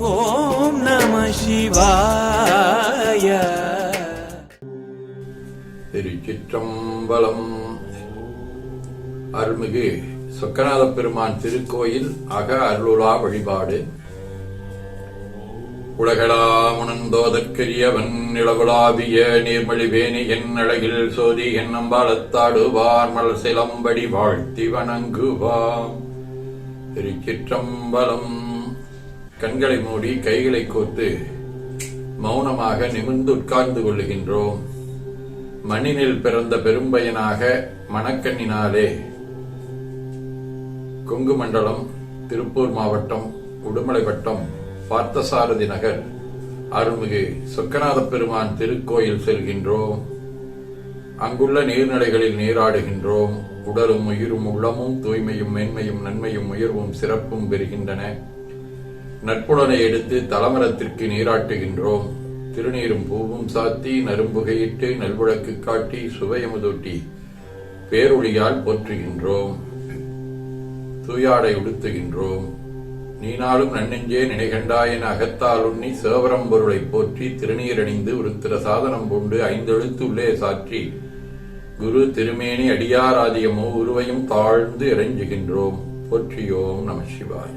ஓம் நம சிவாய. திருச்சிற்றம்பலம். அருள்மிகு சொக்கநாத பெருமான் திருக்கோயில் அக அருளுலா வழிபாடு. உலகளாமுணந்தோதற்கரியவன் நிலவுலாவிய நீர்மொழிவேணி என் அழகில் சோதி என் நம்பாலத்தாடுவார் மலர் சிலம்படி வாழ்த்தி வணங்குவாம். திருச்சிற்றம்பலம். கண்களை மூடி கைகளை கோத்து மௌனமாக நிமிர்ந்து உட்கார்ந்து கொள்ளுகின்றோம். மண்ணினில் பிறந்த பெரும்பயனாக மணக்கண்ணினாலே கொங்கு மண்டலம் திருப்பூர் மாவட்டம் உடுமலை வட்டம் பார்த்தசாரதி நகர் அருள்மிகு சொக்கநாத பெருமான் திருக்கோயில் செல்கின்றோம். அங்குள்ள நீர்நிலைகளில் நீராடுகின்றோம். உடலும் உயிரும் உள்ளமும் தூய்மையும் மேன்மையும் நன்மையும் உயர்வும் சிறப்பும் பெறுகின்றன. நட்புடனை எடுத்து தலமரத்திற்கு நீராட்டுகின்றோம். திருநீரும் பூவும் சாத்தி நரும்புகையிட்டு நல்விளக்கு காட்டி சுவையமுதூட்டி பேரொழியால் போற்றுகின்றோம். தூயாடை உடுத்துகின்றோம். நீனாலும் நன்னெஞ்சே நினைகண்டாயன அகத்தால் உண்ணி சேவரம்பொருளை போற்றி திருநீரணிந்து உருத்திர சாதனம் பூண்டு ஐந்தெழுத்து உள்ளே சாற்றி குரு திருமேனி அடியாராதியமோ உருவையும் தாழ்ந்து இறைஞ்சுகின்றோம் போற்றியோம் நம சிவாய்.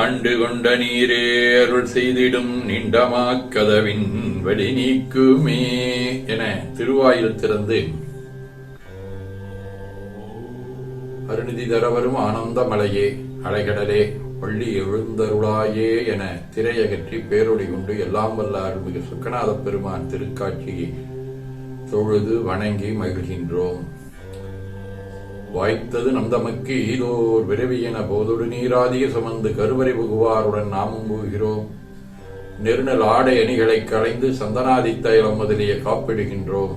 ஆண்டு கொண்ட நீரே அருள் செய்திடும் நீண்டமாக்கதவின் வழி நீக்குமே என திருவாயில் திறந்து அருணிதி தரவரும் ஆனந்த மலையே அலைகடலே பள்ளி எழுந்தருளாயே என திரையகற்றி பேரொடி கொண்டு எல்லாம் வல்ல அருள்மிகு சுக்கநாத பெருமான் திருக்காட்சியை தொழுது வணங்கி மகிழ்கின்றோம். வாய்த்தது நம் தமக்கு ஈதோர் விரவியென போதொடு நீராதிய சுமந்து கருவறை புகுவாருடன் நாமும் புகுகிறோம் நெருநல் ஆடை அணிகளை களைந்து சந்தனாதி முதலிய காப்பிடுகின்றோம்.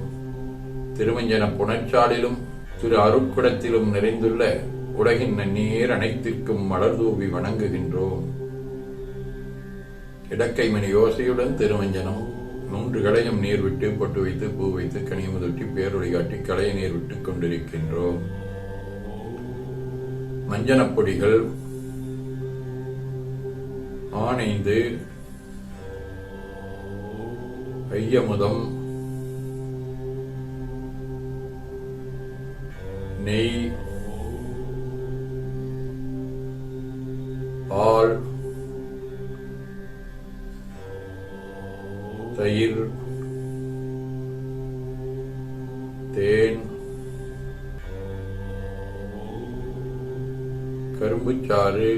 திருமஞ்சன புனச்சாலிலும் திரு அருட்குடத்திலும் நிறைந்துள்ள உலகின் நன்னீர் அனைத்திற்கும் மலர் தூவி வணங்குகின்றோம். இடக்கை மணி யோசையுடன் திருமஞ்சனம் மூன்று களையும் நீர் விட்டு பொட்டு வைத்து பூ வைத்து கனிமுதொட்டி பேரொழி காட்டி களையை நீர் விட்டுக் கொண்டிருக்கின்றோம். மஞ்சனப் பொடிகள் ஆனைந்து ஐயமுதம் நெய் பால் தயிர் கரும்புச்சாறு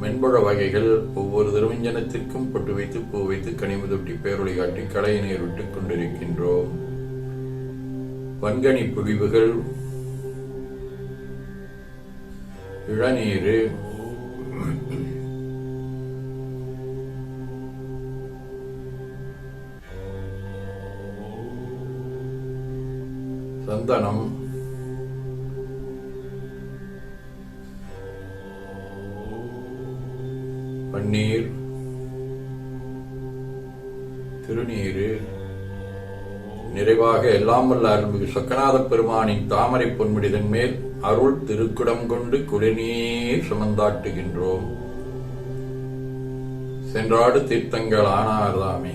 மென்பழ வகைகள் ஒவ்வொரு திருவஞ்சனத்திற்கும் பொட்டு வைத்து பூ வைத்து கனிமுதொட்டி பேரொளி காட்டி களைய நீர் விட்டுக் கொண்டிருக்கின்றோம். வன்கனி புழிவுகள் இளநீரு சந்தனம் பன்னீர். திருநீரு. நிறைவாக எல்லாம் வல்ல அருள்மிகு சொக்கநாத பெருமானின் தாமரை பொன்முடிதன் மேல் அருள் திருக்குடம் கொண்டு குளிர்நீர் சுமந்தாட்டுகின்றோம். சென்றாடு தீர்த்தங்கள் ஆனார்தாமே.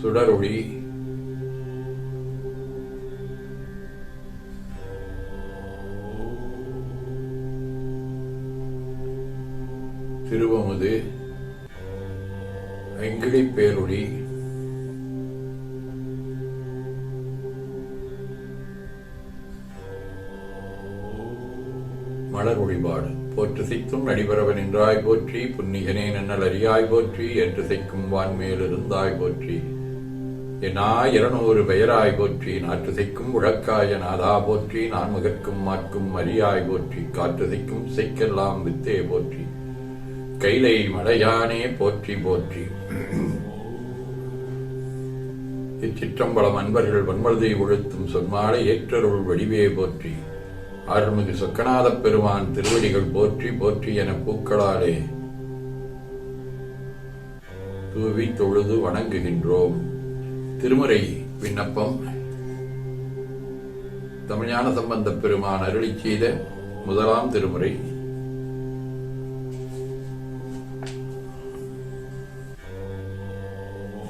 சுடரொளி. திருவமுது. ஐங்கிழி பேரொழி மலர் ஒளிபாடு போற்று சிக்கும் நடிபரவன் என்றாய் போற்றி புன்னிகனே நன்னல் அறியாய் போற்றி என்று சிக்கும் வான்மேல் இருந்தாய் போற்றி. எனாயிரநூறு பெயராய் போற்றி நாற்று சிக்கும் உழக்காய நாதா போற்றி நான் முகற்கும் மாற்கும் மரியாய் போற்றி காற்று சிக்கும் சிக்கெல்லாம் வித்தே போற்றி. கைலை மலையானே போற்றி போற்றி. இச்சிற்றம்பலம் அன்பர்கள் வன்மருதை ஒழுத்தும் சொன்மாலை ஏற்றருள் வடிவே போற்றி. அருள்மிகு சொக்கநாதப் பெருமான் திருவடிகள் போற்றி போற்றி என பூக்களாலே தூவி தொழுது வணங்குகின்றோம். திருமுறை விண்ணப்பம். தமிழ்ஞான சம்பந்தப் பெருமான் அருளி செய்த முதலாம் திருமுறை.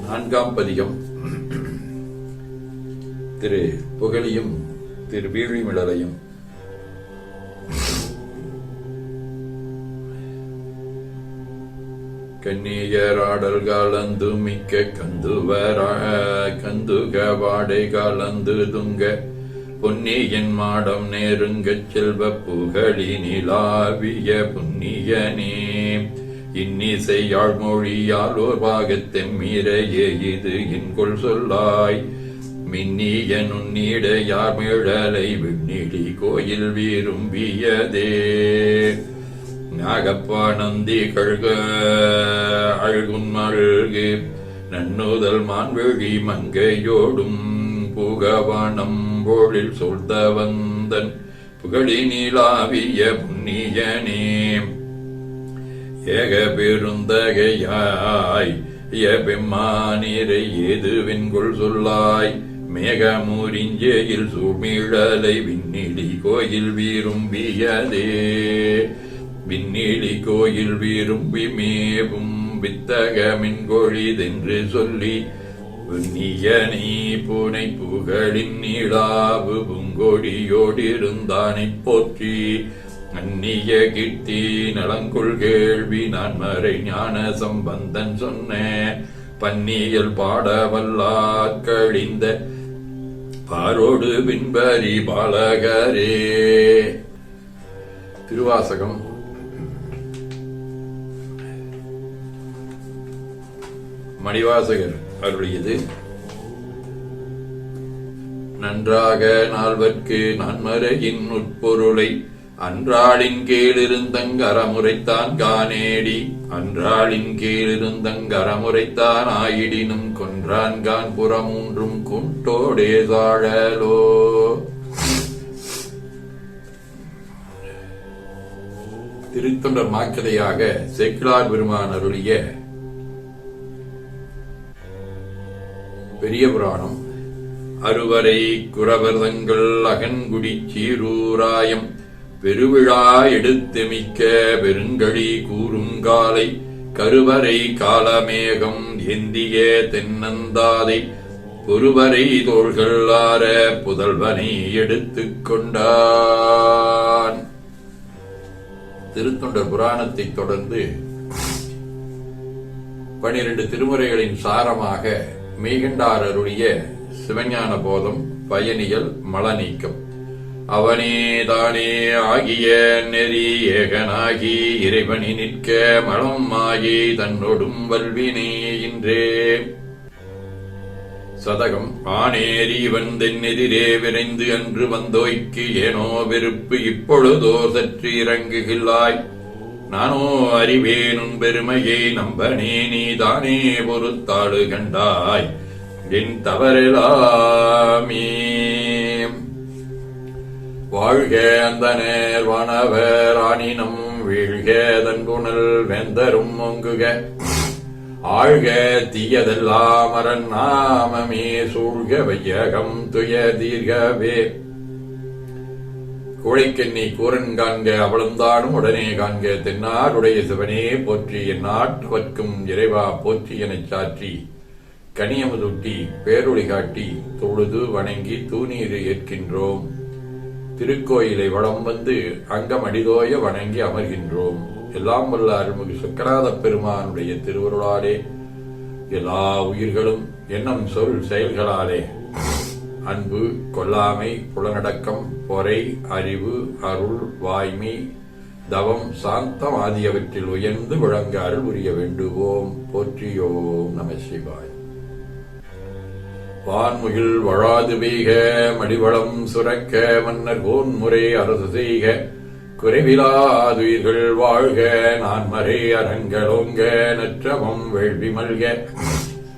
நான்காம் பதிகம். திரு புகழியும் திரு வீழிமிழலையும் கண்ணீயராடல் கலந்து மிக்க கந்துவர கந்துக வாடை கலந்து துங்க. பொன்னியன் மாடம் நேருங்க செல்வ புகழி நிலாவிய புண்ணியனே. இன்னிசை மொழியால் ஓர் பாகத்தெம்மிரையே இது என்கொள் சொல்லாய். மின்னிய நுண்ணீட யார் மிழலை விண்ணிடி கோயில் விரும்பியதே. நாகப்பா நந்தி கழ்க அழுகுன் நன்னுதல் மான்வெழி மங்கையோடும் புகவானம் பொழில் சொல்த வந்தன் புகழி நீலாவிய புண்ணியனே. ஏக பெருந்தகையாய் எபெம்மானிரை ஏது வெண்கொள் சொல்லாய் மேகமூரிஞ்சேயில் சுமிழலை விண்ணிலி கோயில் விரும்பியதே. விண்ணிலி கோயில் விரும்பி மேவும் வித்தகமின்கொழிதென்று சொல்லி புண்ணியனி பூனை புகழின் நீளாவு பூங்கொடியோடிருந்தானைப் போற்றி அந்நிய கீர்த்தி நலங்குள் கேள்வி நான் மறை ஞான சம்பந்தன் சொன்ன பன்னியல் பாடவல்லாற் கழிந்த பாரோடு பின்பரி பாலகரே. திருவாசகம் மணிவாசகர் அருளியது. நன்றாக நால்வர்க்கு நன்மறையின் உட்பொருளை அன்றாளின் கீழிருந்தங் அறமுறைத்தான் காணேடி. அன்றாளின் கீழிருந்தங் அறமுறைத்தான் ஆயிடினும் கொன்றான்கான் புறமூன்றும் குண்டோடேதாழலோ திருத்தொண்டர் மாக்கதையாக செக்கிலார் பெருமான் அருளிய பெரிய புராணம். அறுவரை குரவர்தங்கள் அகன்குடி சீரூராயம். பெருவிழா எடுத்துமிக்க பெருங்கழி கூறுங்காலை கருவறை காலமேகம் எந்திய தென்னந்தாதை. ஒருவரை தோள்களார புதல்வனை எடுத்துக் கொண்டான். திருத்தொண்டர் புராணத்தை தொடர்ந்து பனிரெண்டு திருமுறைகளின் சாரமாக மெய்கண்டார் அருளிய சிவஞான போதம் பயணியல் மல நீக்கம் அவனே தானே ஆகிய நெறி ஏகனாகி இறைவனி நிற்க மலம் ஆகி தன்னொடும் வல்வினே இன்றே. சதகம் ஆனேரி இவன் விரைந்து அன்று வந்தோய்க்கு ஏனோ வெறுப்பு இப்பொழுதோ சற்று இறங்குகில்லாய். நானோ அறிவேனும் பெருமையை நம்பனே நீ தானே பொறுத்தாடு கண்டாய். என் தவறெலாமே. வாழ்க அந்த நேர் வானவர் ஆனினம் வீழ்க தன்புணல் வெந்தரும் ஒங்குக ஆழ்க தீயதெல்லாம் அரண் நாமமே சூழ்க வையகம் துய தீர்கவே. கோழிக்கெண்ணி கூரன் காண்க அவளந்தானும் உடனே காண்க தென்னாருடைய சிவனே போற்றி என் நாட்டவர்க்கும் இறைவா போற்றி எனச் சாற்றி. கனியமுதுட்டி பேரொளி காட்டி தொழுது வணங்கி தூணீர் ஏற்கின்றோம். திருக்கோயிலை வளம் வந்து அங்கம் அடிதோய வணங்கி அமர்கின்றோம். எல்லாம் வல்ல அருள்மிகு சுக்கராத பெருமானுடைய திருவருளாலே எல்லா உயிர்களும் எண்ணம் சொல் செயல்களாலே. அன்பு கொல்லாமை புலனடக்கம் பொறை அறிவு அருள் வாய்மை தவம் சாந்தம் ஆகியவற்றில் உயர்ந்து விளங்க அருள் புரிய வேண்டுவோம். போற்றியோம் நம சிவாய். வான்முகில் வழாது பெய்க மடிவளம் சுரக்க மன்னர் கோன்முறை அரசு செய்க. குறைவிலாதுயிர்கள் வாழ்க நான் மறை அரங்கலோங்க நற்றமம் வேள்வி மல்க.